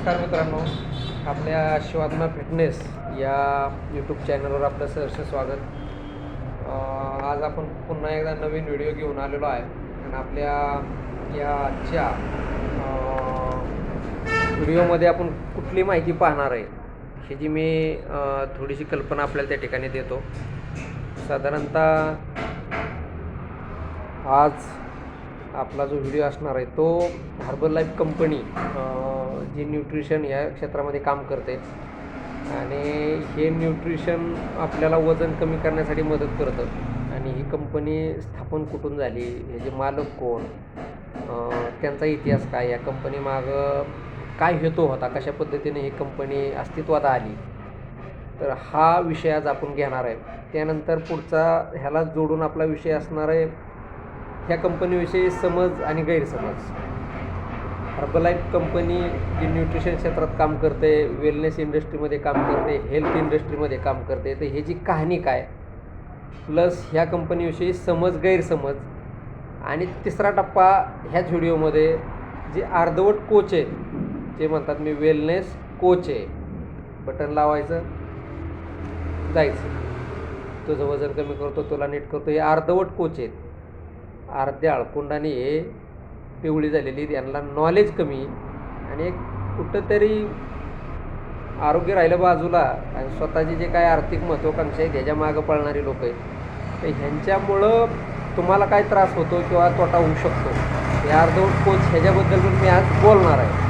नमस्कार मित्रांनो. आपल्या शिवात्मा फिटनेस या यूट्यूब चॅनलवर आपलं सहर्ष स्वागत. आज आपण पुन्हा एकदा नवीन व्हिडिओ घेऊन आलेलो आहे. आणि आपल्या या आजच्या व्हिडिओमध्ये आपण कुठली माहिती पाहणार आहे ही जी मी थोडीशी कल्पना आपल्याला त्या ठिकाणी देतो. साधारणतः आज आपला जो व्हिडिओ असणार आहे तो हार्बर लाईफ कंपनी जे न्यूट्रिशन या क्षेत्रामध्ये काम करते आणि हे न्यूट्रिशन आपल्याला वजन कमी करण्यासाठी मदत करतं. आणि ही कंपनी स्थापन कुठून झाली? ह्याचे मालक कोण? त्यांचा इतिहास काय? या कंपनी मागं काय हेतू होता? कशा पद्धतीने ही कंपनी अस्तित्वात आली? तर हा विषय आज आपण घेणार आहे. त्यानंतर पुढचा ह्याला जोडून आपला विषय असणार आहे. ह्या कंपनीविषयी समज आणि गैरसमज. हर्बलाईफ कंपनी जी न्यूट्रिशन क्षेत्रात काम करते वेलनेस इंडस्ट्रीमध्ये काम करते हेल्थ इंडस्ट्रीमध्ये काम करते तर ह्याची कहाणी काय? प्लस ह्या कंपनीविषयी समज गैरसमज. आणि तिसरा टप्पा ह्याच व्हिडिओमध्ये जे अर्धवट कोच आहेत जे म्हणतात मी वेलनेस कोच आहे. बटन लावायचं जायचं. तुझं वजन कमी करतो तुला नीट करतो हे अर्धवट कोच आहेत. अर्ध्या अळकुंडाने हे पिवळी झालेली यांना नॉलेज कमी. आणि एक कुठंतरी आरोग्य राहिलं बाजूला आणि स्वतःची जे काय आर्थिक महत्त्वाकांक्षा आहेत ह्याच्या मागं पळणारी लोक आहेत. तर ह्यांच्यामुळं तुम्हाला काय त्रास होतो किंवा तोटा होऊ शकतो? हे अर्धवट कोच ह्याच्याबद्दल पण मी आज बोलणार आहे.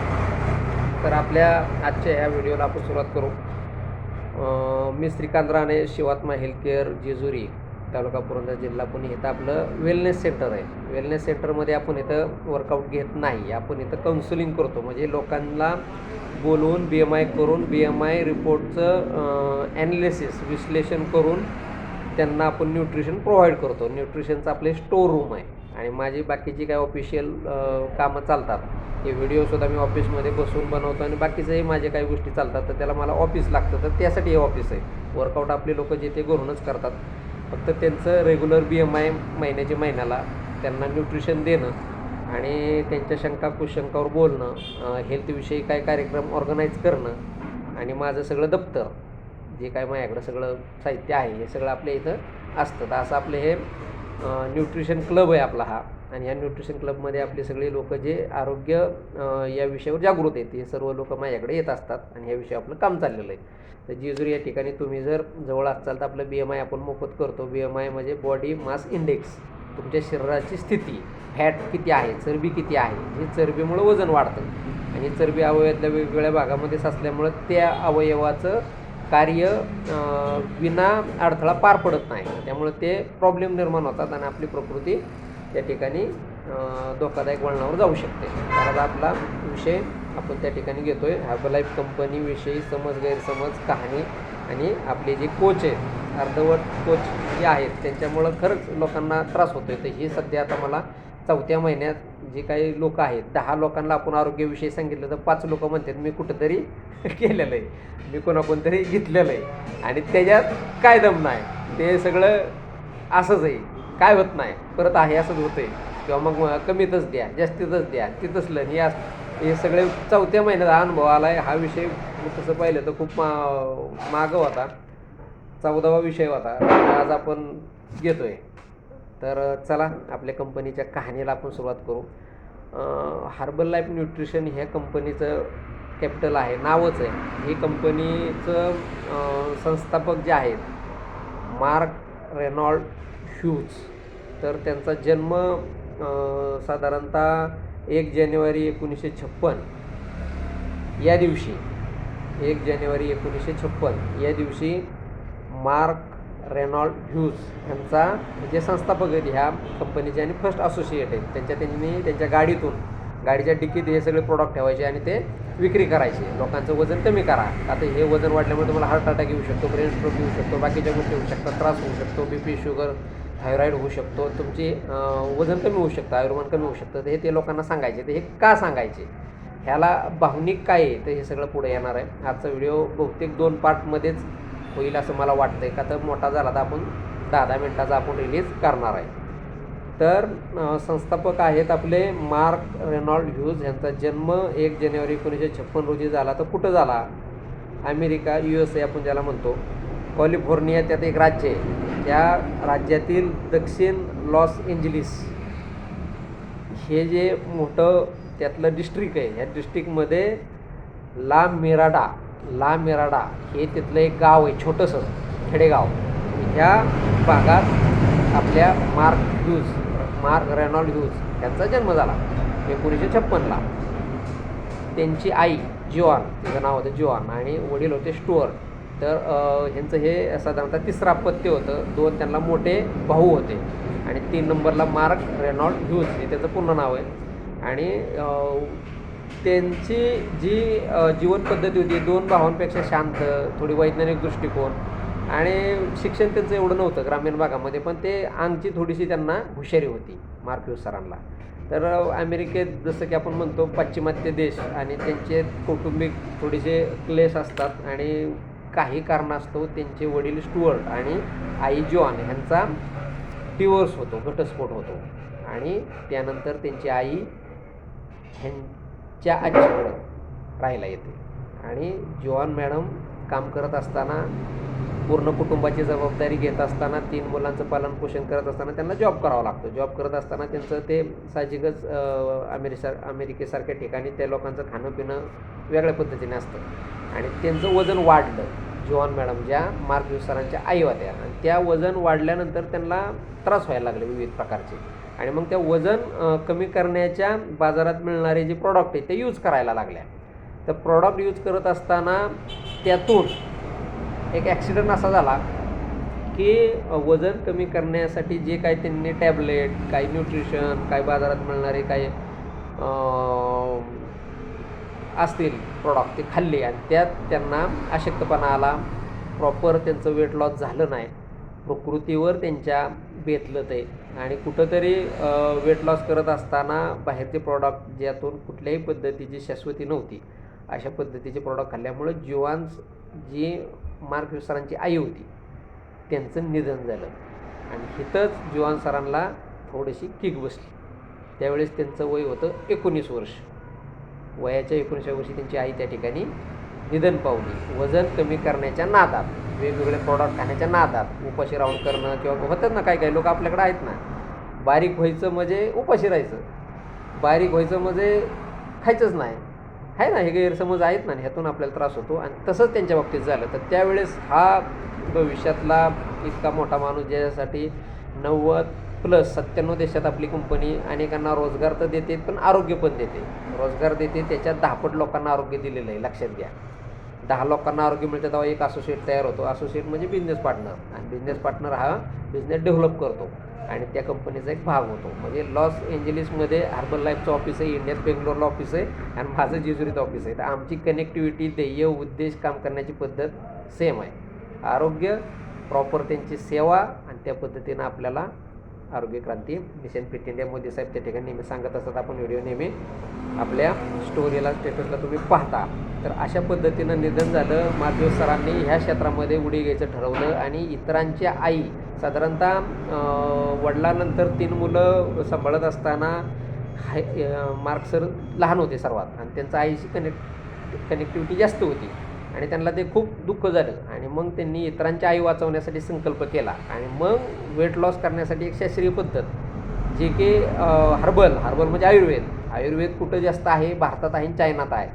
तर आपल्या आजच्या ह्या व्हिडिओला आपण सुरुवात करू. मी श्रीकांत राणे शिवात्मा हेल्थ केअर जेजुरी. तालुका पुरंदर जिल्हा पुणे. इथं आपलं वेलनेस सेंटर आहे. वेलनेस सेंटरमध्ये आपण इथं वर्कआउट घेत नाही. आपण इथं काउन्सिलिंग करतो. म्हणजे लोकांना बोलवून बी एम आय करून बी एम आय रिपोर्टचं ॲनालिसिस विश्लेषण करून त्यांना आपण न्यूट्रिशन प्रोव्हाइड करतो. न्यूट्रिशनचं आपले स्टोर रूम आहे. आणि माझी बाकीची काय ऑफिशियल कामं चालतात. हे व्हिडिओसुद्धा मी ऑफिसमध्ये बसून बनवतो आणि बाकीचंही माझे काही गोष्टी चालतात तर त्याला मला ऑफिस लागतं. तर त्यासाठी हे ऑफिस आहे. वर्कआउट आपले लोक जे ते करूनच करतात. फक्त त्यांचं रेग्युलर बी एम आय महिन्याच्या महिन्याला त्यांना न्यूट्रिशन देणं आणि त्यांच्या शंका कुशंकावर बोलणं हेल्थविषयी काय कार्यक्रम ऑर्गनाईज करणं आणि माझं सगळं दप्तर जे काय माझ्याकडं सगळं साहित्य आहे हे सगळं आपल्या इथं असतं. तर असं आपलं हे न्यूट्रिशन क्लब आहे आपला हा. आणि या न्यूट्रिशन क्लबमध्ये आपले सगळे लोक जे आरोग्य या विषयावर जागृत आहेत हे सर्व लोक माझ्याकडे येत असतात आणि ह्या विषयी आपलं काम चाललेलं आहे. तर जेजूर या ठिकाणी तुम्ही जर जवळ असाल तर आपलं बी एम आय आपण मोफत करतो. बी एम आय म्हणजे बॉडी मास इंडेक्स तुमच्या शरीराची स्थिती फॅट किती आहे चरबी किती आहे हे चरबीमुळं वजन वाढतं. आणि चरबी अवयवातल्या वेगवेगळ्या भागामध्ये साचल्यामुळं त्या अवयवाचं कार्य विना अडथळा पार पडत नाही. त्यामुळे ते प्रॉब्लेम निर्माण होतात आणि आपली प्रकृती त्या ठिकाणी धोकादायक वळणावर जाऊ शकते. कारण आपला विषय आपण त्या ठिकाणी घेतो आहे हॅबलाईफ कंपनीविषयी समज गैरसमज कहाणी आणि आपले जे कोच आहेत अर्धवट कोच जे आहेत त्यांच्यामुळं खरंच लोकांना त्रास होतो आहे तर हे सध्या आता मला चौथ्या महिन्यात जे काही लोक आहेत दहा लोकांना आपण आरोग्याविषयी सांगितलं तर पाच लोक म्हणतात मी कुठंतरी केलेलं आहे. मी कोणाकोणतरी घेतलेलं आहे. आणि त्याच्यात काय दम नाही. ते सगळं असंच आहे. काय होत नाही. परत आहे असंच होतं आहे किंवा मग कमीतच द्या जास्तीतच द्या तिथंच हे असं हे सगळे चौथ्या महिन्यात अनुभव आला आहे हा विषय मी तसं पाहिलं तर खूप मा मागं होता. चौदावा विषय होता. आज आपण घेतोय. तर चला आपल्या कंपनीच्या कहाणीला आपण सुरुवात करू. हार्बल लाईफ न्यूट्रिशन ह्या कंपनीचं कॅपिटल आहे. नावच आहे. ही कंपनीचं संस्थापक जे आहेत मार्क रेनॉल्ड ह्यूज. तर त्यांचा जन्म साधारणतः एक जानेवारी एकोणीसशे छप्पन. या दिवशी एक जानेवारी एकोणीसशे छप्पन. या दिवशी मार्क रेनॉल्ड ह्यूज यांचा जे संस्थापक आहेत ह्या कंपनीचे आणि फर्स्ट असोसिएट आहेत त्यांच्या त्यांनी त्यांच्या गाडीतून गाडीच्या डिकीत हे सगळे प्रोडक्ट ठेवायचे आणि ते विक्री करायचे. लोकांचं वजन कमी करा. आता हे वजन वाढल्यामुळे तुम्हाला हार्ट अटॅक येऊ शकतो ब्रेन स्ट्रोक येऊ शकतो बाकीच्या गोष्टी होऊ शकतात त्रास होऊ शकतो बी पी शुगर थायरॉईड होऊ शकतो तुमचे वजन कमी होऊ शकतं आयुर्मान कमी होऊ शकतं तर हे ते लोकांना सांगायचे तर हे का सांगायचे? ह्याला भावनिक काय आहे? तर हे सगळं पुढे येणार आहे. आजचा व्हिडिओ बहुतेक दोन पार्टमध्येच होईल असं मला वाटतं आहे का तर मोठा झाला तर आपण दहा दहा मिनटाचा आपण रिलीज करणार आहे. तर संस्थापक आहेत आपले मार्क रेनॉल्ड ह्यूज यांचा जन्म एक जानेवारी एकोणीसशे छप्पन रोजी झाला. तर कुठं झाला? अमेरिका यू एस ए आपण ज्याला म्हणतो. कॅलिफोर्निया त्यात एक राज्य आहे. त्या राज्यातील दक्षिण लॉस एंजलिस. हे जे मोठं त्यातलं डिस्ट्रिक्ट आहे ह्या डिस्ट्रिक्टमध्ये ला मेराडा ला मेराडा हे तिथलं एक गाव आहे छोटंसं खेडेगाव. ह्या भागात आपल्या Mark Hughes Mark Reynold Hughes यांचा जन्म झाला एकोणीसशे छप्पनला त्यांची आई जॉन तिचं नाव होतं जॉन आणि वडील होते स्टुअर्ट. तर ह्यांचं हे साधारणतः तिसरं अपत्य होतं. दोन त्यांना मोठे भाऊ होते. आणि तीन नंबरला मार्क रेनॉल्ड ह्यूज हे त्याचं पूर्ण नाव आहे. आणि त्यांची जी जीवनपद्धती जीवन पद्धती होती दोन भावांपेक्षा शांत थोडी वैज्ञानिक दृष्टिकोन आणि शिक्षण त्यांचं एवढं नव्हतं ग्रामीण भागामध्ये पण ते अंगची थोडीशी त्यांना हुशारी होती मार्क ह्यूज सरांना. तर अमेरिकेत जसं की आपण म्हणतो पाश्चिमात्य देश आणि त्यांचे कौटुंबिक थोडेसे क्लेश असतात आणि काही कारणास्तव त्यांचे वडील स्टुअर्ट आणि आई जॉन ह्यांचा डिवोर्स होतो घटस्फोट होतो. आणि त्यानंतर त्यांची आई ह्यांच्या आजीकडं राहायला येते. आणि जॉन मॅडम काम करत असताना पूर्ण कुटुंबाची जबाबदारी घेत असताना तीन मुलांचं पालनपोषण करत असताना त्यांना जॉब करावा लागतो. जॉब करत असताना त्यांचं ते साहजिकच अमेरिसा अमेरिकेसारख्या ठिकाणी त्या लोकांचं खाणं पिणं वेगळ्या पद्धतीने असतं. आणि त्यांचं वजन वाढलं. जॉन मॅडम ज्या मार्क सरांच्या आई होत्या. आणि त्या वजन वाढल्यानंतर त्यांना त्रास व्हायला लागले विविध प्रकारचे. आणि मग त्या वजन कमी करण्याच्या बाजारात मिळणारे जे प्रॉडक्ट आहे ते यूज करायला लागल्या. तर प्रॉडक्ट यूज करत असताना त्यातून एक ॲक्सिडंट असा झाला की वजन कमी करण्यासाठी जे काही त्यांनी टॅबलेट काही न्यूट्रिशन काही बाजारात मिळणारे काही असतील प्रॉडक्ट ते खाल्ले आणि त्यात त्यांना अशक्तपणा आला. प्रॉपर त्यांचं वेट लॉस झालं नाही. प्रकृतीवर त्यांच्या बेतलं ते. आणि कुठंतरी वेट लॉस करत असताना बाहेरचे प्रॉडक्ट ज्यातून कुठल्याही पद्धतीची शाश्वती नव्हती. अशा पद्धतीचे प्रॉडक्ट खाल्ल्यामुळे जीवांस जी मार्क सरांची आई होती. त्यांचं निधन झालं. आणि इथंच जीवान सरांना थोडीशी किक बसली. त्यावेळेस त्यांचं वय होतं एकोणीस वर्ष. वयाच्या एकोणीसव्या वर्षी त्यांची आई त्या ठिकाणी निधन पावली. वजन कमी करण्याच्या नादात वेगवेगळे प्रॉडक्ट खाण्याच्या नादात उपाशी राहून करणं किंवा होतात ना काही काही लोक आपल्याकडे आहेत ना. बारीक व्हायचं म्हणजे उपाशी राहायचं. बारीक व्हायचं म्हणजे खायचंच नाही. आहे ना हे गैरसमज आहेत ना ह्यातून आपल्याला त्रास होतो. आणि तसंच त्यांच्या बाबतीत झालं. तर त्यावेळेस हा भविष्यातला इतका मोठा माणूस ज्याच्यासाठी नव्वद प्लस सत्त्याण्णव देशात आपली कंपनी अनेकांना रोजगार तर देते पण आरोग्य पण देते. रोजगार देते त्याच्यात दहापट लोकांना आरोग्य दिलेलं आहे लक्षात घ्या. दहा लोकांना आरोग्य मिळतं तेव्हा एक असोसिएट तयार होतो. असोसिएट म्हणजे बिझनेस पार्टनर आणि बिझनेस पार्टनर हा बिझनेस डेव्हलप करतो. आणि त्या कंपनीचा एक भाग होतो. म्हणजे लॉस एंजलिसमध्ये हार्बल लाईफचं ऑफिस आहे इंडियात बेंगलोरला ऑफिस आहे आणि माझं जेजुरीत ऑफिस आहे. तर आमची कनेक्टिव्हिटी ध्येय उद्देश काम करण्याची पद्धत सेम आहे. आरोग्य प्रॉपर त्यांची सेवा आणि त्या पद्धतीनं आपल्याला आरोग्य क्रांती. मिशन फिट इंडिया मोदी साहेब त्या ठिकाणी नेहमी सांगत असतात. आपण व्हिडिओ नेहमी आपल्या स्टोरीला स्टेटसला तुम्ही पाहता. तर अशा पद्धतीनं निधन झालं. माधव सरांनी ह्या क्षेत्रामध्ये उडी घ्यायचं ठरवलं आणि इतरांची आई साधारणतः वडिलानंतर वडिलांनंतर तीन मुलं सांभाळत असताना हाय मार्क सर लहान होते सर्वात. आणि त्यांचा आईशी कनेक्ट कनेक्टिव्हिटी जास्त होती. आणि त्यांना ते खूप दुःख झालं. आणि मग त्यांनी इतरांची आई वाचवण्यासाठी संकल्प केला. आणि मग वेट लॉस करण्यासाठी एक शास्त्रीय पद्धत जे की हर्बल हर्बल म्हणजे आयुर्वेद. आयुर्वेद कुठं जास्त आहे? भारतात आहे आणि चायनात आहे.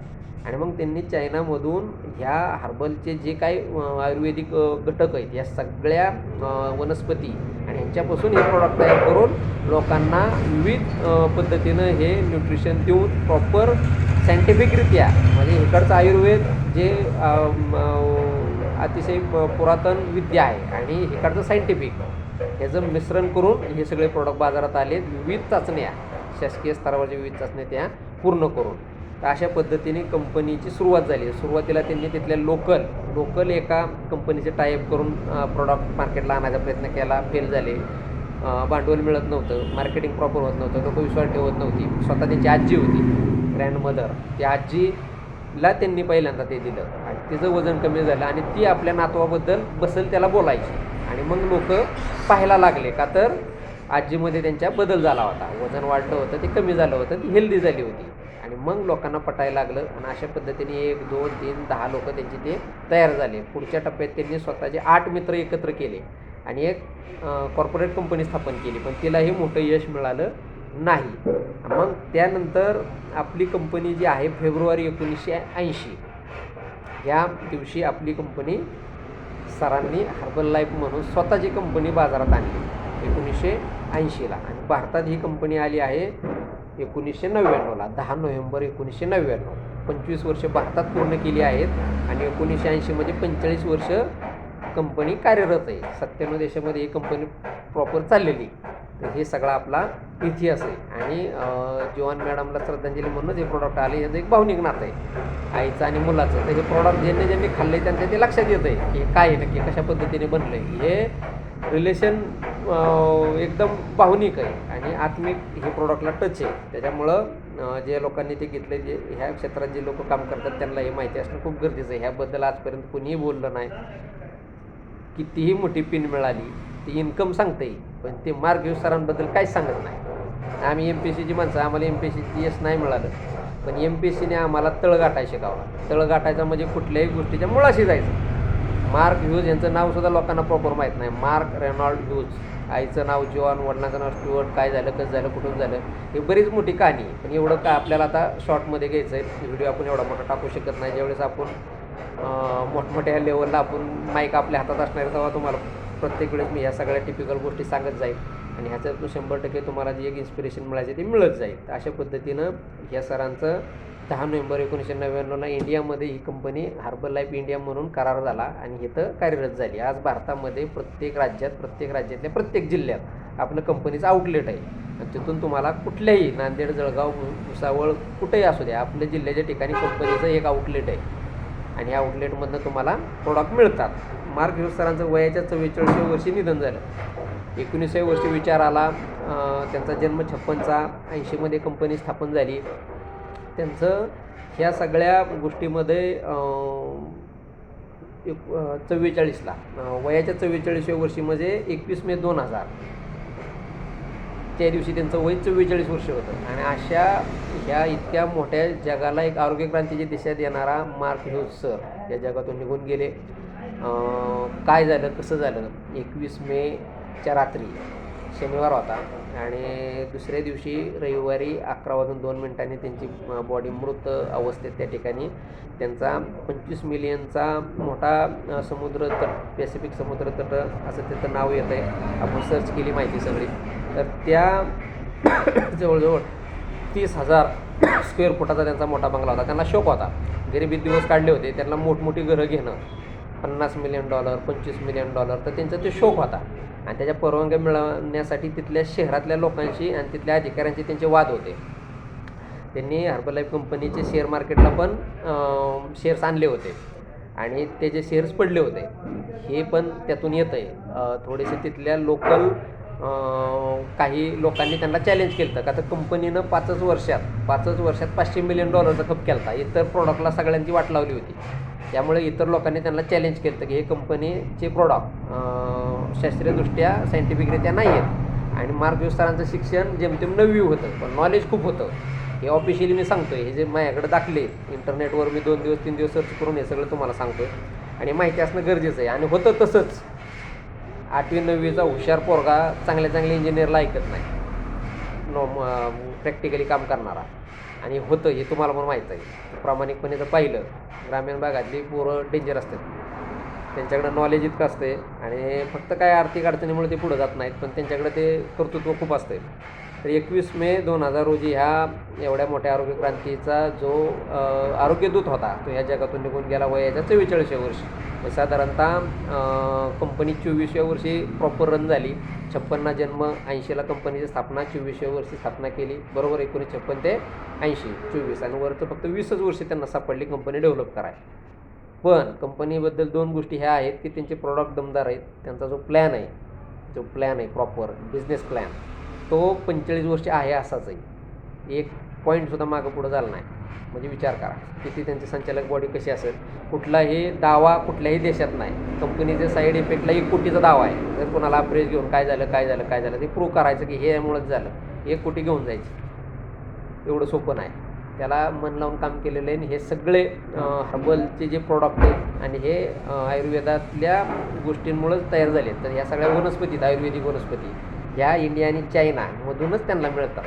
आणि मग त्यांनी चायनामधून ह्या हर्बलचे जे काही आयुर्वेदिक घटक आहेत या सगळ्या वनस्पती आणि ह्यांच्यापासून हे प्रॉडक्ट तयार करून लोकांना विविध पद्धतीनं हे न्यूट्रिशन देऊन प्रॉपर सायंटिफिकरित्या म्हणजे इकडचं आयुर्वेद जे अतिशय पुरातन विद्या आहे आणि इकडचं सायंटिफिक ह्याचं मिश्रण करून हे सगळे प्रॉडक्ट बाजारात आले विविध चाचण्या शासकीय स्तरावरच्या विविध चाचण्या त्या पूर्ण करून. तर अशा पद्धतीने कंपनीची सुरुवात झाली. सुरुवातीला त्यांनी तिथल्या लोकल लोकल एका कंपनीचे टाईप करून प्रॉडक्ट मार्केटला आणायचा प्रयत्न केला. फेल झाले. भांडवल मिळत नव्हतं. मार्केटिंग प्रॉपर होत नव्हतं. लोक विश्वास ठेवत नव्हती. स्वतः त्यांची आजी होती ग्रँड मदर त्या आजीला त्यांनी पहिल्यांदा ते दिलं. आणि तिचं वजन कमी झालं आणि ती आपल्या नातवाबद्दल बसल त्याला बोलायची. आणि मग लोक पाहायला लागले का तर आजीमध्ये त्यांच्या बदल झाला होता. वजन वाढलं होतं ते कमी झालं होतं ती हेल्दी झाली होती. आणि मग लोकांना पटायला लागलं. आणि अशा पद्धतीने एक दोन तीन दहा लोक त्यांचे ते तयार झाले. पुढच्या टप्प्यात त्यांनी स्वतःचे आठ मित्र एकत्र केले आणि एक कॉर्पोरेट कंपनी स्थापन केली. पण तिलाही मोठं यश मिळालं नाही. मग त्यानंतर आपली कंपनी जी आहे फेब्रुवारी एकोणीसशे ऐंशी. या दिवशी आपली कंपनी सरांनी हर्बल लाईफ म्हणून स्वतःची कंपनी बाजारात आणली एकोणीसशे ऐंशीला. आणि भारतात ही कंपनी आली आहे एकोणीसशे नव्याण्णवला दहा नोव्हेंबर एकोणीसशे नव्याण्णव. पंचवीस वर्ष भारतात पूर्ण केली आहेत आणि एकोणीसशे ऐंशी म्हणजे पंचेचाळीस वर्ष कंपनी कार्यरत आहे. सत्त्याण्णव देशामध्ये ही कंपनी प्रॉपर चाललेली. तर हे सगळा आपला इतिहास आहे. आणि अं, जीवन मॅडमला श्रद्धांजली म्हणूनच हे प्रॉडक्ट आले. याचं एक भावनिक नातं आहे. आईचं आणि मुलाचं. तर हे प्रॉडक्ट ज्यांनी ज्यांनी खाल्लं आहे त्यांचं ते लक्षात येतं आहे की काय आहे नक्की कशा पद्धतीने बनलं आहे हे रिलेशन एकदम भावनिक आहे. आणि आत्मिक हे प्रोडक्टला टच आहे. त्याच्यामुळं जे लोकांनी ते घेतले जे ह्या क्षेत्रात जे लोक काम करतात त्यांना हे माहिती असणं खूप गरजेचं आहे. ह्याबद्दल आजपर्यंत कोणीही बोललं नाही. कितीही मोठी पिन मिळाली ती इन्कम सांगते पण ते मार्ग सरांबद्दल काहीच सांगत नाही. आम्ही एम पी एस सीची माणसं आम्हाला एम पी एस सीची यश नाही मिळालं. पण एम पी एस सीने आम्हाला तळ गाठाय शिकावा तळ गाठायचा म्हणजे कुठल्याही गोष्टीच्या मुळाशी जायचं. मार्क ह्यूज यांचं नावसुद्धा लोकांना प्रॉपर माहीत नाही. Mark Reynold Hughes. आईचं नाव जॉन वडिलांचं नाव स्टुअर्ट काय झालं कसं झालं कुठून झालं हे बरीच मोठी कहाणी आहे. पण एवढं काय आपल्याला आता शॉर्टमध्ये घ्यायचं आहे व्हिडिओ आपण एवढा मोठा टाकू शकत नाही. ज्यावेळेस आपण मोठमोठ्या लेवलला आपण माईक आपल्या हातात असणार आहे तेव्हा तुम्हाला प्रत्येक वेळेस मी ह्या सगळ्या टिपिकल गोष्टी सांगत जाईल. आणि ह्याच्यातून शंभर टक्के तुम्हाला जी एक इन्स्पिरेशन मिळायची ते मिळत जाईल. अशा पद्धतीनं ह्या सरांचं दहा नोव्हेंबर एकोणीसशे नव्याण्णवला इंडियामध्ये ही कंपनी हार्बर लाईफ इंडिया म्हणून करार झाला आणि इथं कार्यरत झाली. आज भारतामध्ये प्रत्येक राज्यात प्रत्येक राज्यातल्या प्रत्येक जिल्ह्यात आपलं कंपनीचं आउटलेट आहे. आणि तिथून तुम्हाला कुठल्याही नांदेड जळगाव भुसावळ कुठेही असू द्या आपल्या जिल्ह्याच्या ठिकाणी कंपनीचं एक आउटलेट आहे. आणि या आउटलेटमधनं तुम्हाला प्रोडक्ट मिळतात. मार्क सरांचं वयाच्या चव्वेचाळीसव्या वर्षी निधन झालं. एकोणीसाव्या वर्षी विचार आला त्यांचा जन्म छप्पनचा ऐंशीमध्ये कंपनी स्थापन झाली. त्यांचं ह्या सगळ्या गोष्टीमध्ये एक चव्वेचाळीसला वयाच्या चव्वेचाळीसव्या वर्षी म्हणजे एकवीस मे दोन हजार. त्या दिवशी त्यांचं वय चव्वेचाळीस वर्ष होतं. आणि अशा ह्या इतक्या मोठ्या जगाला एक आरोग्य क्रांतीच्या दिशेत येणारा मार्क ह्यूज सर या जगातून निघून गेले. काय झालं कसं झालं? एकवीस मेच्या रात्री शनिवार होता आणि दुसऱ्या दिवशी रविवारी अकरा वाजून दोन मिनिटांनी त्यांची बॉडी मृत अवस्थेत त्या ठिकाणी त्यांचा पंचवीस मिलियनचा मोठा समुद्र तट पॅसिफिक समुद्र तट असं त्याचं नाव येतं आहे. आपण सर्च केली माहिती सगळी. तर त्या जवळजवळ तीस हजार स्क्वेअर फुटाचा त्यांचा मोठा बंगला होता. त्यांना शोक होता. गरिबी दिवस काढले होते. त्यांना मोठमोठी घरं घेणं पन्नास मिलियन डॉलर पंचवीस मिलियन डॉलर तर त्यांचा ते शोक होता. आणि त्याच्या परवानग्या मिळवण्यासाठी तिथल्या शहरातल्या लोकांशी आणि तिथल्या अधिकाऱ्यांशी त्यांचे वाद होते. त्यांनी हर्बलाईफ कंपनीचे शेअर मार्केटला पण शेअर्स आणले होते. आणि त्याचे शेअर्स पडले होते हे पण त्यातून येतं आहे थोडेसे तिथल्या लोकल काही लोकांनी त्यांना चॅलेंज केलं होतं. का तर कंपनीनं पाचच वर्षात पाचच वर्षात पाचशे मिलियन डॉलरचा खप केला होता इतर प्रॉडक्टला सगळ्यांची वाट लावली होती. त्यामुळे इतर लोकांनी त्यांना चॅलेंज केलं होतं की हे कंपनीचे प्रॉडक्ट शास्त्रीयदृष्ट्या सायंटिफिकरित्या नाही आहेत. आणि मार्क सरांचं शिक्षण जेमतेम नववी होतं पण नॉलेज खूप होतं. हे ऑफिशियली मी सांगतोय हे जे माझ्याकडे दाखले इंटरनेटवर मी दोन दिवस तीन दिवस सर्च करून हे सगळं तुम्हाला सांगतोय. आणि माहिती असणं गरजेचं आहे. आणि होतं तसंच. आठवी नववीचा हुशार पोरगा चांगल्या चांगल्या इंजिनियरला ऐकत नाही. नो प्रॅक्टिकली काम करणारा. आणि होतं हे तुम्हाला पण माहीत आहे. प्रामाणिकपणे जर पाहिलं. ग्रामीण भागातली पोरं डेंजर असतात. त्यांच्याकडं नॉलेज इतकं असते आणि फक्त काय आर्थिक अडचणीमुळे ते पुढं जात नाहीत पण त्यांच्याकडे ते कर्तृत्व खूप असते तर एकवीस मे दोन हजार रोजी ह्या एवढ्या मोठ्या आरोग्य क्रांतीचा जो आरोग्यदूत होता तो ह्या जगातून निघून गेला वयाच्या चव्वेचाळीसव्या वर्षी. साधारणतः कंपनी चोवीसव्या वर्षी प्रॉपर रन झाली. छप्पन्ना जन्म ऐंशीला कंपनीची स्थापना चोवीसव्या वर्षी स्थापना केली. बरोबर एकोणीस छप्पन ते ऐंशी चोवीस. आणि वरचं फक्त वीसच वर्ष त्यांना सापडली कंपनी डेव्हलप करायला. पण कंपनीबद्दल दोन गोष्टी ह्या आहेत की त्यांचे प्रॉडक्ट दमदार आहेत. त्यांचा जो प्लॅन आहे जो प्लॅन आहे प्रॉपर बिझनेस प्लॅन तो पंचेचाळीस वर्ष आहे असाच आहे. एक पॉईंटसुद्धा मागं पुढं झालं नाही. म्हणजे विचार करा किती त्यांची संचालक बॉडी कशी असेल? कुठलाही दावा कुठल्याही देशात नाही. कंपनीचे साईड इफेक्टला एक कोटीचा दावा आहे. जर कोणाला अप्रेज घेऊन काय झालं काय झालं काय झालं ते प्रूव्ह करायचं की हे यामुळंच झालं. एक कोटी घेऊन जायची. एवढं सोपं नाही. त्याला मन लावून काम केलेलं आहे आणि हे सगळे हर्बलचे जे प्रॉडक्ट आहेत आणि हे आयुर्वेदातल्या गोष्टींमुळेच तयार झाले तर ह्या सगळ्या वनस्पतीत आयुर्वेदिक वनस्पती. ह्या इंडिया आणि चायनामधूनच त्यांना मिळतात.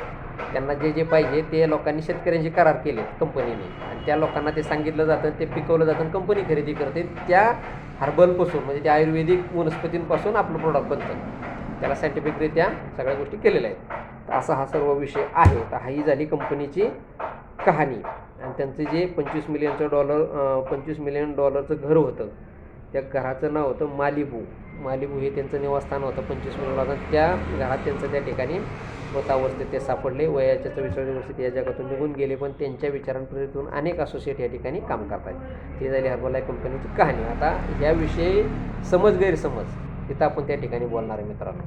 त्यांना जे जे पाहिजे ते लोकांनी शेतकऱ्यांशी करार केले कंपनीने. आणि त्या लोकांना ते सांगितलं जातं ते पिकवलं जातं कंपनी खरेदी करते. त्या हर्बलपासून म्हणजे त्या आयुर्वेदिक वनस्पतींपासून आपलं प्रोडक्ट बनतं. त्याला सायंटिफिकरित्या सगळ्या गोष्टी केलेल्या आहेत. तर असा हा सर्व विषय आहे. तर ही झाली कंपनीची कहाणी. आणि त्यांचं जे पंचवीस मिलियनचं डॉलर पंचवीस मिलियन डॉलरचं घर होतं त्या घराचं नाव होतं मालिबू. मालिबू हे त्यांचं निवासस्थान होतं पंचवीस मिलियन डॉलर. त्या घरात त्यांचं त्या ठिकाणी मृतावस्थेत ते सापडले. वयाच्या चव्वेचाळीस वर्षी ते या जगातून निघून गेले पण त्यांच्या विचारांप्रेरितून अनेक असोसिएट या ठिकाणी काम करतात ती झाली हर्बलाय कंपनीची कहाणी. आता याविषयी समज गैरसमज तिथं आपण त्या ठिकाणी बोलणार आहे मित्रांनो.